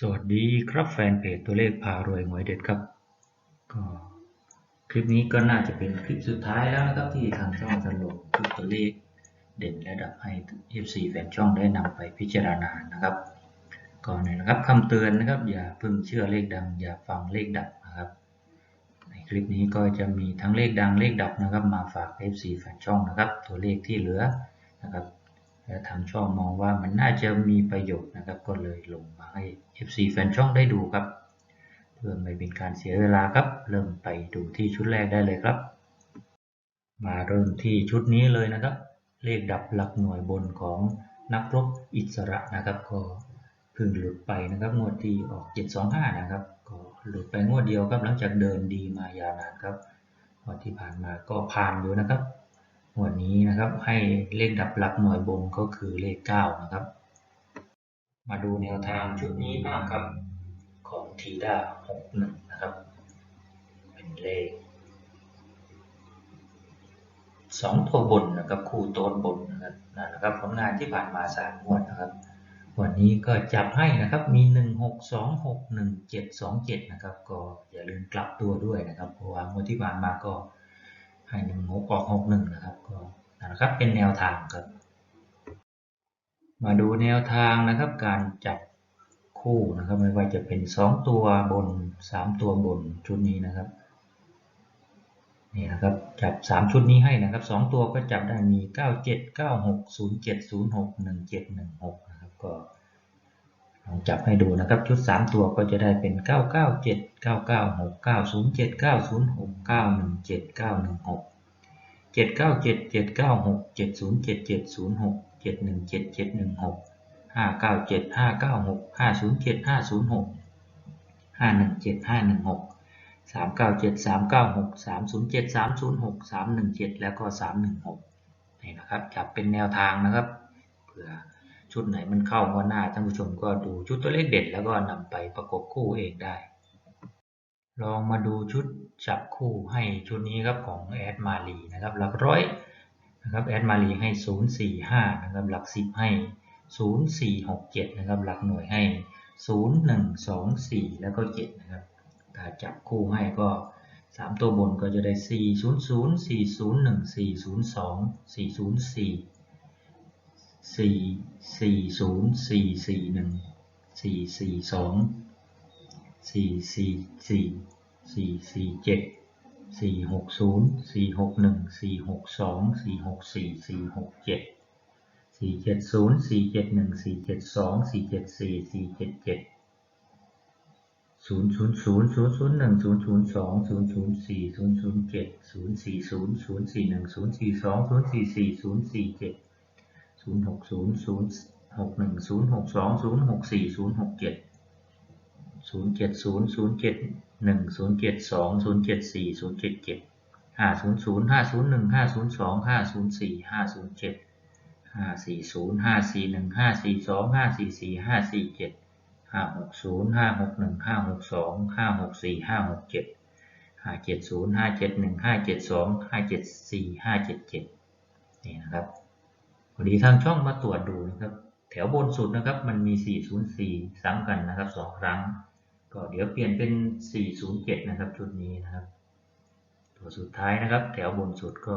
สวัสดีครับแฟนเพจตัวเลขพารวยหวยเด็ดครับ ก็คลิปนี้ก็น่าจะเป็นคลิปสุดท้ายแล้วนะครับที่ทางช่องจะลงคลิปตัวเลขเด่นระดับให้ FC แฟนช่องได้นำไปพิจารณานะครับ ก่อนเลยนะครับคำเตือนนะครับ อย่าเพิ่งเชื่อเลขดัง อย่าฟังเลขดับนะครับ ในคลิปนี้ก็จะมีทั้งเลขดังเลขดับนะครับ มาฝาก FC แฟนช่องนะครับ ตัวเลขที่เหลือนะครับ และทางช่องมองว่ามันน่าจะมีประโยชน์นะครับ ก็เลยลงมาให้ FC แฟนช่องได้ดูครับ เพื่อไม่เป็นการเสียเวลาครับ เริ่มไปดูที่ชุดแรกได้เลยครับ มาเริ่มที่ชุดนี้เลยนะครับ เลขดับหลักหน่วยบนของนักรบอิสระนะครับก็เพิ่งหลุดไปนะครับงวดที่ออก 725 นะครับ ก็หลุดไปงวดเดียวครับหลังจากเดินดีมายาวนานครับงวดที่ผ่านมาก็ผ่านอยู่นะครับ วันนี้นะครับให้เลขดับหลักหน่วยบนก็คือเลข 9 นะครับ มาดูแนวทางชุดนี้บ้างครับของทีด้า61 นะครับ เป็นเลข 2 ตัวบนนะครับคู่โต้นบนนะครับนั่นนะครับผลงานที่ผ่านมา3งวดนะครับ วันนี้ก็จับให้นะครับมี 1 6 2 6 1 7 2 7 นะครับ ก็อย่าลืมกลับตัวด้วยนะครับเพราะว่างวดที่ผ่านมาก็ ให้หนึ่งหกออกหกหนึ่งนะครับก็นะครับเป็นแนวทางครับ มาดูแนวทางนะครับ การจับคู่นะครับไม่ว่าจะเป็นสองตัวบนสามตัวบนชุดนี้นะครับนี่นะครับจับสามชุดนี้ให้นะครับสองตัวก็จับได้มีเก้าเจ็ดเก้าหกศูนย์เจ็ดศูนย์หกหนึ่งเจ็ดหนึ่งหกนะครับก็ จับให้ดูนะครับชุดสามตัวก็จะได้เป็นเก้าเก้าเจ็ดเก้าเก้าหกเก้าศูนย์เจ็ดเก้าศูนย์หกเก้าหนึ่งเจ็ดเก้าหนึ่งหกเจ็ดเก้าเจ็ดเจ็ดเก้าหกเจ็ดศูนย์เจ็ดเจ็ดศูนย์หกเจ็ดหนึ่งเจ็ดเจ็ดหนึ่งหกห้าเก้าเจ็ดห้าเก้าหกห้าศูนย์เจ็ดห้าศูนย์หกห้าหนึ่งเจ็ดห้าหนึ่งหกสามเก้าเจ็ดสามเก้าหกสามศูนย์เจ็ดสามศูนย์หกสามหนึ่งเจ็ดแล้วก็สามหนึ่งหกนี่นะครับจับเป็นแนวทางนะครับเผื่อ ชุดไหนมันเข้าก็หน้าท่านผู้ชมก็ดูชุดตัวเลขเด็ดแล้วก็นำไปประกบคู่เองได้ ลองมาดูชุดจับคู่ให้ชุดนี้ครับของแอดมาลีนะครับหลักร้อยนะครับแอดมาลีให้ 045นะครับหลัก 10 ให้ 0467นะครับหลักหน่วยให้ 0124 แล้วก็7นะครับถ้าจับคู่ให้ก็3ตัวบนก็จะได้ 400 401 402 404 440 441 442สี่สี่สี่สี่สี่เจ็ดสี่หกศูนย์สี่หกหนึ่งสี่หกสองสี่หกสี่สี่หกเจ็ดสี่เจ็ดศูนย์สี่เจ็ดหนึ่งสี่เจ็ดสองสี่เจ็ดสี่สี่เจ็ดเจ็ดศูนย์ศูนย์ศูนย์ศูนย์ศูนย์หนึ่งศูนย์ศูนย์สองศูนย์ศูนย์สี่ศูนย์ศูนย์เจ็ดศูนย์สี่ศูนย์ศูนย์สี่หนึ่งศูนย์สี่สองศูนย์สี่สี่ศูนย์สี่เจ็ด ศูนย์หกศูนย์ศูนย์หกหนึ่งศูนย์หกสองศูนย์หกสี่ศูนย์หกเจ็ดศูนย์เจ็ดศูนย์ศูนย์เจ็ดหนึ่งศูนย์เจ็ดสองศูนย์เจ็ดสี่ศูนย์เจ็ดเจ็ดห้าศูนย์ศูนย์ห้าศูนย์หนึ่งห้าศูนย์สองห้าศูนย์สี่ห้าศูนย์เจ็ดห้าสี่ศูนย์ห้าสี่หนึ่งห้าสี่สองห้าสี่สี่ห้าสี่เจ็ดห้าหกศูนย์ห้าหกหนึ่งห้าหกสองห้าหกสี่ห้าหกเจ็ดห้าเจ็ดศูนย์ห้าเจ็ดหนึ่งห้าเจ็ดสองห้าเจ็ดสี่ห้าเจ็ดเจ็ดนี่นะครับ พอดีทางช่องมาตรวจดูนะครับ แถวบนสุดนะครับมันมี 404 ซ้ำกันนะครับสองครั้ง ก็เดี๋ยวเปลี่ยนเป็น 407 นะครับชุดนี้นะครับ ตัวสุดท้ายนะครับ แถวบนสุดก็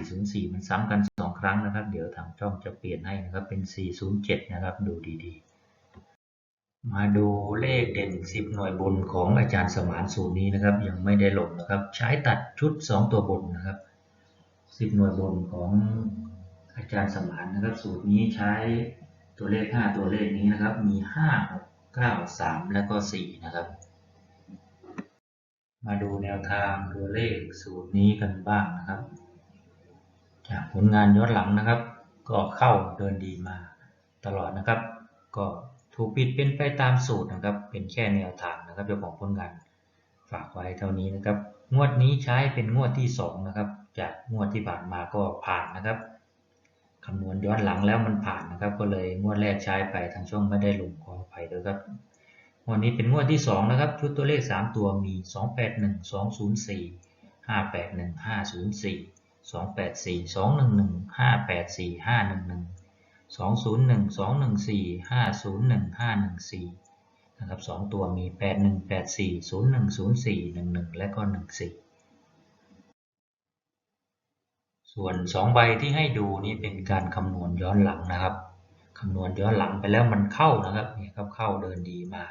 404 มันซ้ำกัน 2 ครั้งนะครับ เดี๋ยวทางช่องจะเปลี่ยนให้นะครับเป็น 407 นะครับดูดีๆ มาดูเลขเด่น 10 หน่วยบนของอาจารย์สมานสูตรนี้นะครับ ยังไม่ได้ลงนะครับ ใช้ตัดชุด 2 ตัวบนนะครับ 10 หน่วยบนของ อาจารย์สมานนะครับสูตรนี้ใช้ตัวเลข 5 ตัวเลขนี้นะครับ มี 5 6 9 3 แล้วก็ 4 นะครับ มาดูแนวทางตัวเลขสูตรนี้กันบ้างนะครับ จากผลงานย้อนหลังนะครับ ก็เข้าเดินดีมาตลอดนะครับ ก็ถูกปิดเป็นไปตามสูตรนะครับ เป็นแค่แนวทางนะครับเจ้าของผลงานฝากไว้เท่านี้นะครับ งวดนี้ใช้เป็นงวดที่ 2 นะครับ จากงวดที่ผ่านมาก็ผ่านนะครับ คำนวณย้อนหลังแล้วมันผ่านนะครับ ก็เลยงวดแรกใช้ไปทางช่องไม่ได้ลงขออภัยด้วยครับงวดนี้เป็นงวดที่ 2 นะครับ ชุดตัวเลข 3 ตัวมี 281 204 581 504 284 211 584 511 201 214 501 514นะครับสองตัวมี 81 84 01 04 11 และก็ 14 ส่วน 2 ใบที่ให้ดูนี่เป็นการคำนวณย้อนหลังนะครับคำนวณย้อนหลังไปแล้วมันเข้านะครับนี่ครับเข้าเดินดีมา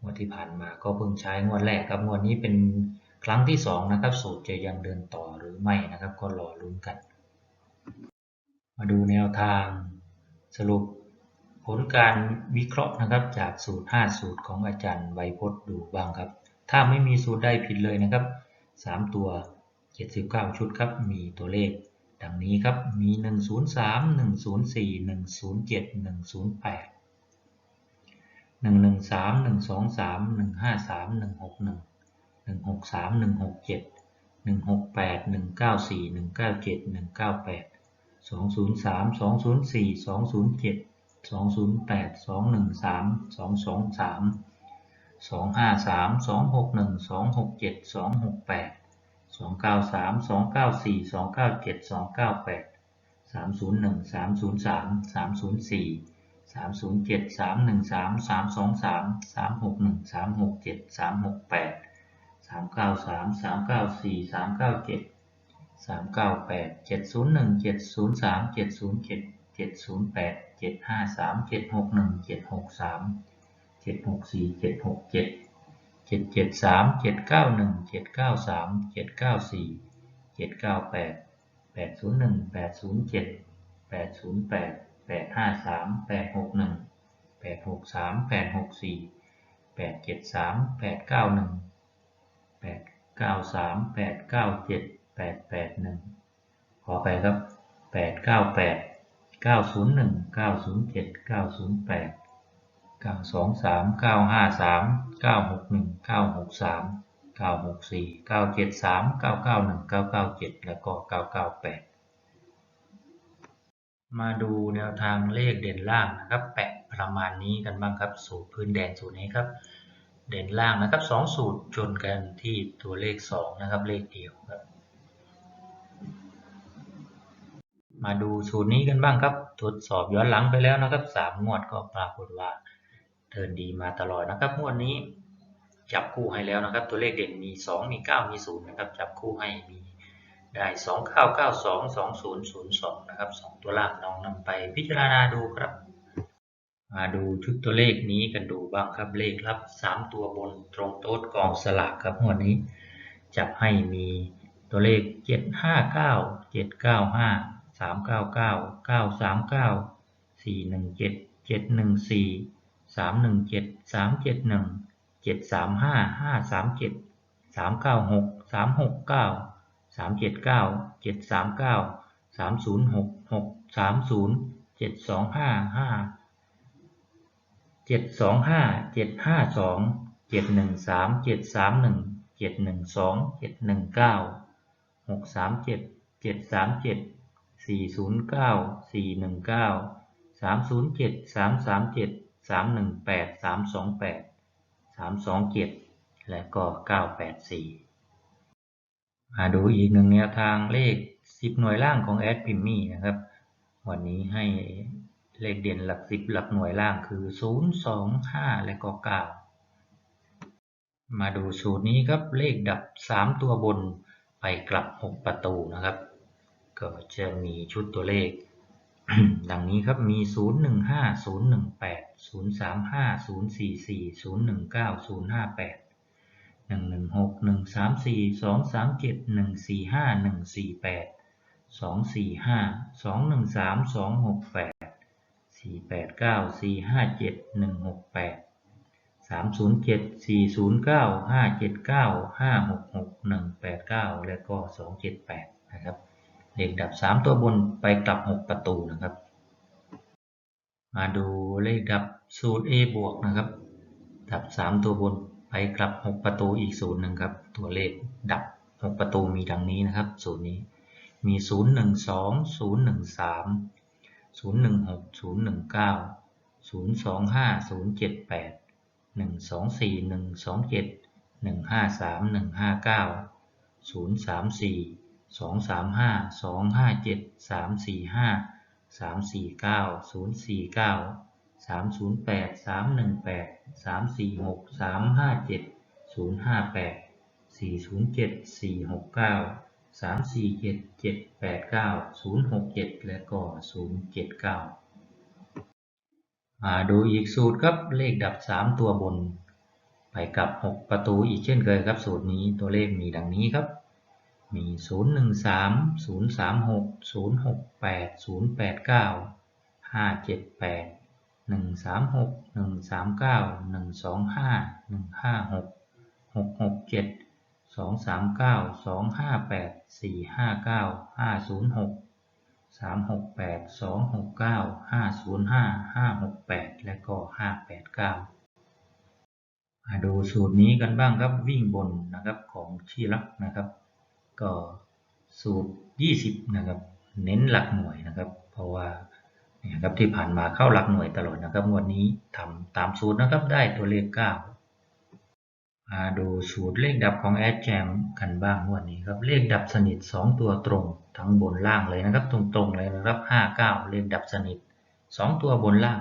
งวดที่ผ่านมาก็เพิ่งใช้งวดแรกครับงวดนี้เป็นครั้งที่ 2 นะครับ สูตรจะยังเดินต่อหรือไม่นะครับ ก็รอลุ้นกัน มาดูแนวทางสรุปผลการวิเคราะห์นะครับจากสูตร 5 สูตรของอาจารย์ไวยพจน์ดูบ้างครับ ถ้าไม่มีสูตรใดผิดเลยนะครับ 3 ตัว 79 ชุดครับ มีตัวเลข ดังนี้ครับมี 103 104 107 108 113 123 153 161 163 167 168 194 197 198 203 204 207 208 213 223 253 261 267 268 293 294 297 298 301 303 304 307 313 323 361 367 368 393 394 397 398 701 703 707 708 753 761 763 764 767 773 791 793 794 798 801 807 808 853 861 863 864 873 891 893 897 881ขอไปครับ898 901 907 908 923 953 961 963 964 973 991 997แล้วก็998มาดูแนวทางเลขเด่นล่างนะครับแปะประมาณนี้กันบ้างครับสูตรพื้นแดงสูตรนี้ครับ เด่นล่างนะครับสองสูตรชนกันที่ตัวเลข2นะครับเลขเดียวครับ มาดูสูตรนี้กันบ้างครับทดสอบย้อนหลังไปแล้วนะครับสามงวดก็ปรากฏว่า เดินดีมาตลอดนะครับงวดนี้จับคู่ให้แล้วนะครับ ตัวเลขเด่นมี 2 มี 9 มี 0 นะครับ จับคู่ให้มีได้ 2 9 9 2 2 0 0 2 นะครับ 2 ตัวล่างลองนำไปพิจารณาดูครับ มาดูชุดตัวเลขนี้กันดูบ้างครับเลขรับ 3 ตัวบนตรงโต๊ดกองสลากครับงวดนี้ จับให้มีตัวเลข 759 795 399 939 417 714 317 371 735 537 396 369 379 739 306 630 725 5 725 752 713 731 712 719 637 737 409 419 307 337 318 328 327และก็984มาดูอีกหนึ่งแนวทางเลข10หน่วยล่างของแอดพิมมี่นะครับ วันนี้ให้เลขเด่นหลัก10หลักหน่วยล่างคือ0 2 5และก็9มาดูสูตรนี้ครับเลขดับ3ตัวบนไปกลับ6ประตูนะครับ ก็จะมีชุดตัวเลข ดังนี้ครับมี 0 1 5 0 1 8 0 3 5 0 4 4 0 1 9 0 5 8 1 1 6 1 3 4 2 3 7 1 4 5 1 4 8 2 4 5 2 1 3 2 6 8 4 8 9 4 5 7 1 6 8 3 0 7 4 0 9 5 7 9 5 6 6 1 8 9 และก็ 2 7 8 นะครับ เลขดับ 3 ตัวบนไปกลับ 6 ประตูนะครับ มาดูเลขดับสูตร A บวกนะครับ ดับ 3 ตัวบนไปกลับ 6 ประตูอีกสูตรหนึ่งครับ ตัวเลขดับ 6 ประตูมีดังนี้นะครับสูตรนี้มี 0 1 2 0 1 3 0 1 6 0 1 9 0 2 5 0 7 8 1 2 4 1 2 7 1 5 3 1 5 9 0 3 4 2 3 5 2 5 7 3 4 5 3 4 9 0 4 9สามสี่ห้าสามสี่เก้าศูนย์สี่เก้าสามศูนย์แปดสามหนึ่งแปดสามสี่หกสามห้าเจ็ดศูนย์ห้าแปดสี่ศูนย์เจ็ดสี่หกเก้าสามสี่เจ็ดเจ็ดแปดเก้าศูนย์หกเจ็ดและก็ศูนย์เจ็ดเก้าดูอีกสูตรครับเลขดับสามตัวบน ไปกับ6ประตูอีกเช่นเคยครับสูตรนี้ตัวเลขมีดังนี้ครับ มี 0 1 3 0 3 6 0 6 8 0 8 9 5 7 8 1 3 6 1 3 9 1 2 5 1 5 6 6 6 7 2 3 9 2 5 8 4 5 9 5 0 6 3 6 8 2 6 9 5 0 5 5 6 8 และก็ 5 8 9 มาดูสูตรนี้กันบ้างครับวิ่งบนนะครับของชีรักนะครับ ก็สูตร 20 นะครับ เน้นหลักหน่วยนะครับ เพราะว่าเนี่ยครับที่ผ่านมาเข้าหลักหน่วยตลอดนะครับงวดนี้ทำตามสูตรนะครับได้ตัวเลข 9 มาดูสูตรเลขดับของแอดแจมกันบ้างงวดนี้ครับเลขดับสนิท 2 ตัวตรงทั้งบนล่างเลยนะครับ ตรงๆเลยนะครับ 59 เลขดับสนิท 2 ตัวบนล่าง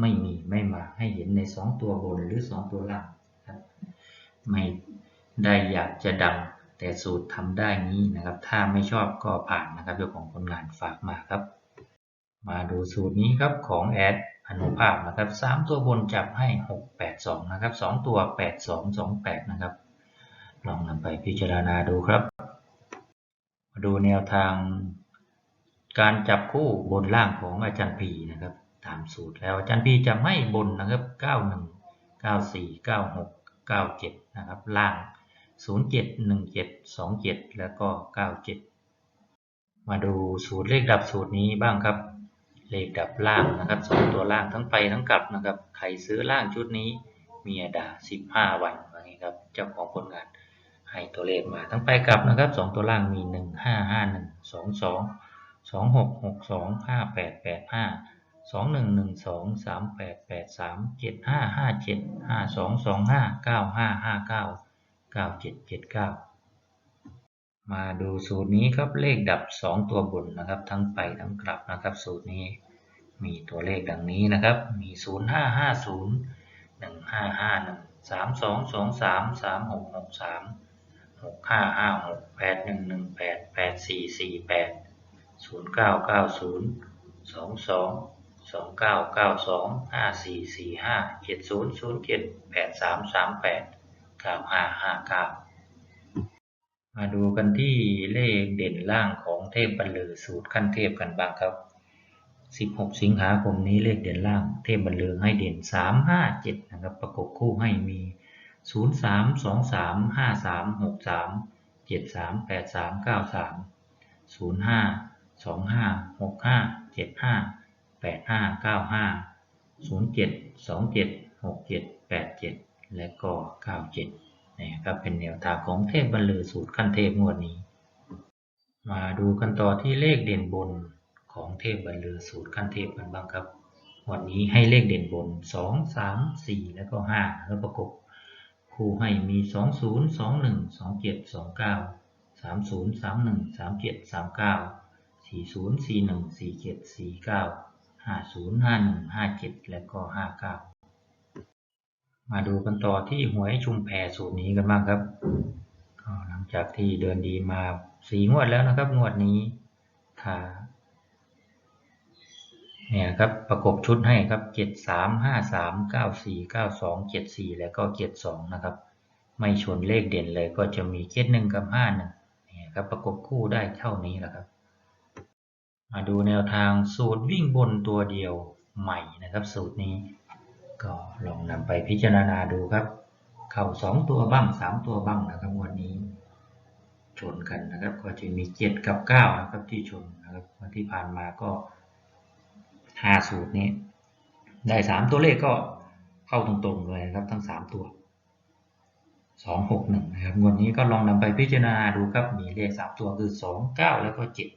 ไม่มีไม่มาให้เห็นใน 2 ตัวบนหรือ 2 ตัวล่างไม่ได้อยากจะดัง แต่สูตรทำได้นี้นะครับ ถ้าไม่ชอบก็ผ่านนะครับเจ้าของผลงานฝากมาครับ มาดูสูตรนี้ครับของแอดอนุภาพนะครับ3ตัวบนจับให้6 8 2นะครับ2ตัว8 2 2 8นะครับ ลองนำไปพิจารณาดูครับ มาดูแนวทาง การจับคู่บนล่างของอาจารย์พีนะครับ ตามสูตรแล้วอาจารย์พีจะไม่บนนะครับ91 94 96 97นะครับ ล่าง 07 17 27 แล้วก็ 97 มาดูสูตรเลขดับสูตรนี้บ้างครับ เลขดับล่างนะครับสองตัวล่างทั้งไปทั้งกลับนะครับ ใครซื้อล่างชุดนี้มีอดา 15 วันอย่างนี้ครับ เจ้าของผลงานให้ตัวเลขมาทั้งไปกลับนะครับสองตัวล่างมี 1 5 5 1 2 2 2 6 6 2 5 8 8 5สองหนึ่งหนึ่งสองสามแปดแป 9779 มาดูสูตรนี้ครับเลขดับ 2 ตัวบนนะครับ ทั้งไปทั้งกลับนะครับ สูตรนี้มีตัวเลขดังนี้นะครับ มี 0550 1551 3223 3663 655681188448 0990 22 2992 5445 7007 8338 สามห้าห้าเก้ามาดูกันที่เลขเด่นล่างของเทพบรรลือสูตรขั้นเทพกันบ้างครับ 16 สิงหาคมนี้เลขเด่นล่าง เทพบรรลือให้เด่น 357 นะครับ ประกบคู่ให้มี 0 3 2 3 5 3 6 3 7 3 8 3 9 3 0 5 2 5 6 5 7 5 8 5 9 5 0 7 2 7 6 7 8 7 และก็ 97นะครับเป็นแนวทางของเทพบรรลือสูตรขั้นเทพงวดนี้ มาดูกันต่อที่เลขเด่นบนของเทพบรรลือสูตรขั้นเทพกันบ้างครับวันนี้ให้เลขเด่นบน 2 3 4 แล้วก็ 5 แล้วประกบคู่ให้มี 20 21 27 29 30 31 37 39 40 41 47 49 50 51 57 และก็ 59 มาดูกันต่อที่หวยชุมแพสูตรนี้กันบ้างครับหลังจากที่เดินดีมาสี่งวดแล้วนะครับงวดนี้ถ้าเนี่ยครับประกบชุดให้ครับเจ็ดสามห้าสามเก้าสี่เก้าสองเจ็ดสี่แล้วก็เจ็ดสองนะครับ ไม่ชนเลขเด่นเลยก็จะมีเจ็ดหนึ่งกับห้าหนึ่งเนี่ยครับประกบคู่ได้เท่านี้แหละครับ มาดูแนวทางสูตรวิ่งบนตัวเดียวใหม่นะครับ สูตรนี้ ก็ลองนำไปพิจารณาดูครับ เข่าสองตัวบ้างสามตัวบ้างนะครับวันนี้ ชนกันนะครับ ก็จะมีเจ็ดกับเก้านะครับที่ชนนะครับวันที่ผ่านมาก็ห้าสูตรนี้ได้สามตัวเลขก็เข้าตรงๆเลยนะครับทั้งสามตัวสองหกหนึ่งนะครับงวดนี้ก็ลองนำไปพิจารณาดูครับมีเลขสามตัวคือสองเก้าแล้วก็เจ็ด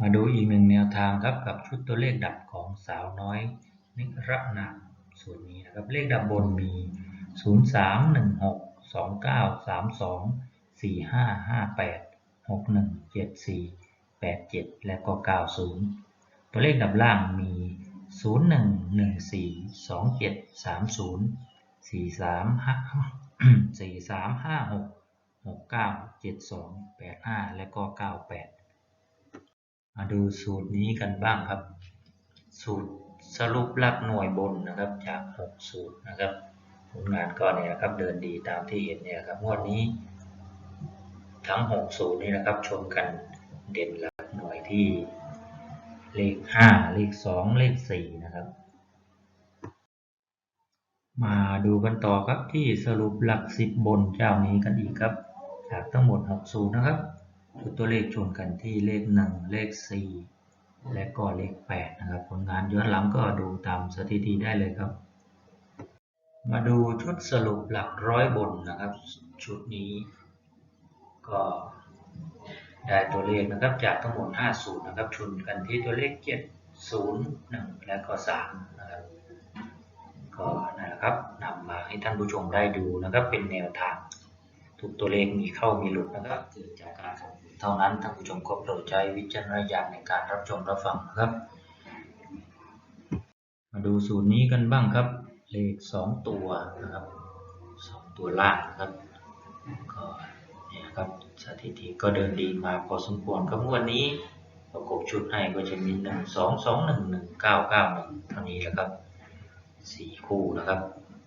มาดูอีกหนึ่งแนวทางครับกับชุดตัวเลขดับของสาวน้อย นิรนามส่วนนี้นะครับเลขดับบนมี 0 3 1 6 2 9 3 2 4 5 5 8 6 1 7 4 8 7 และก็ 90 ตัวเลขดับล่างมีศูนย์หนึ่งหนึ่งสี่สองเจ็ดสามศูนย์สี่สามห้าสี่สามห้าหกหกเก้าเจ็ดสองและก็เก้าแปดมาดูสูตรนี้กันบ้างครับ สูตร สรุปหลักหน่วยบนนะครับจากหกสูตรนะครับผลงานก็เนี่ยนะครับเดินดีตามที่เห็นเนี่ยครับงวดนี้ ทั้งหกสูตรนี้นะครับชนกันเด่นหลักหน่วยที่เลขห้าเลขสองเลขสี่นะครับ มาดูกันต่อครับที่สรุปหลักสิบบนเจ้านี้กันอีกครับ จากทั้งหมดหกสูตรนะครับตัวเลขชนกันที่เลขหนึ่งเลขสี่ และก็เลขแปดนะครับ ผลงานย้อนหลังก็ดูตามสถิติได้เลยครับ มาดูชุดสรุปหลักร้อยบนนะครับ ชุดนี้ ก็ได้ตัวเลขนะครับจากทั้งหมด5สูตรนะครับชนกันที่ตัวเลข7 0 1และก็3นะครับก็นั่นแหละครับนำมาให้ท่านผู้ชมได้ดูนะครับเป็นแนวทางทุกตัวเลขมีเข้ามีหลุดนะครับเกิดจากการ เท่านั้นท่านผู้ชมก็โปรดใช้วิจารณญาณในการรับชมรับฟังนะครับ มาดูสูตรนี้กันบ้างครับ เลข 2 ตัวนะครับ 2 ตัวล่างนะครับก็เนี่ยครับสถิติก็เดินดีมาพอสมควรครับงวดนี้ประกบชุดให้ก็จะมี 1 2 2 1 1 9 9 1เท่านี้แหละครับ 4 คู่นะครับ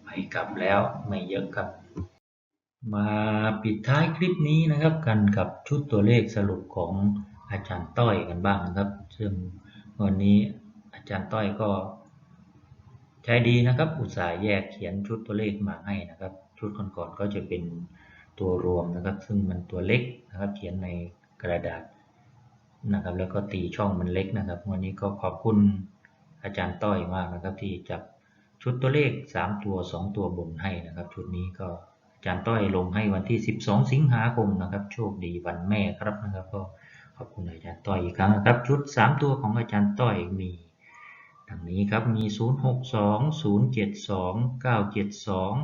ไปกลับแล้วไม่เยอะครับ มาปิดท้ายคลิปนี้นะครับกันกับชุดตัวเลขสรุปของอาจารย์ต้อยกันบ้างนะครับ ซึ่งวันนี้อาจารย์ต้อยก็ใจดีนะครับ อุตส่าห์แยกเขียนชุดตัวเลขมาให้นะครับ ชุดก่อนๆก็จะเป็นตัวรวมนะครับ ซึ่งมันตัวเล็กนะครับเขียนในกระดาษนะครับ แล้วก็ตีช่องมันเล็กนะครับ วันนี้ก็ขอบคุณอาจารย์ต้อยมากนะครับที่จับชุดตัวเลข 3 ตัว 2 ตัวบนให้นะครับ ชุดนี้ก็ อาจารย์ต้อยลงให้วันที่ 12 สิงหาคมนะครับ โชคดีวันแม่ครับนะครับ ก็ขอบคุณอาจารย์ต้อยอีกครั้งนะครับ ชุด 3 ตัวของอาจารย์ต้อยมีดังนี้ครับมี 062 072 972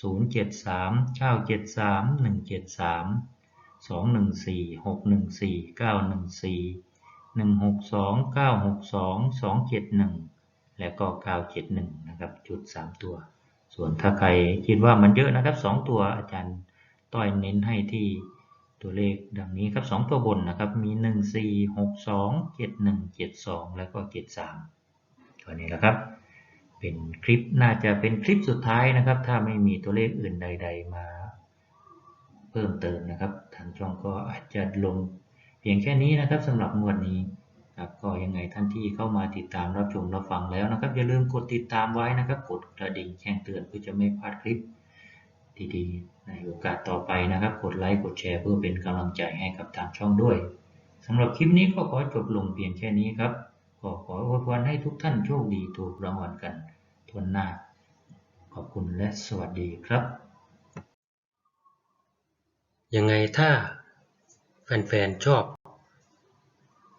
073 973 173 214 614 914 162 962 271 และก็ 971 นะครับ จุด 3 ตัว ส่วนถ้าใครคิดว่ามันเยอะนะครับ 2 ตัวอาจารย์ต้อยเน้นให้ที่ตัวเลขดังนี้ครับ 2 ตัวบนนะครับ มี 14 62 71 72 แล้วก็ 73 ตัวนี้แหละครับ เป็นคลิปน่าจะเป็นคลิปสุดท้ายนะครับ ถ้าไม่มีตัวเลขอื่นใด ๆ มาเพิ่มเติมนะครับ ทางช่องก็อาจจะลงเพียงแค่นี้นะครับสำหรับงวดนี้ ครับก็ยังไงท่านที่เข้ามาติดตามรับชมรับฟังแล้วนะครับ อย่าลืมกดติดตามไว้นะครับ กดกระดิ่งแจ้งเตือนเพื่อจะไม่พลาดคลิปดีๆในโอกาสต่อไปนะครับ กดไลค์กดแชร์เพื่อเป็นกำลังใจให้กับทางช่องด้วยสำหรับคลิปนี้ก็ขอจบลงเพียงแค่นี้ครับก็ขออวยพรให้ทุกท่านโชคดีถูกรางวัลกันทวนหน้า ขอบคุณและสวัสดีครับ ยังไงถ้าแฟนๆชอบ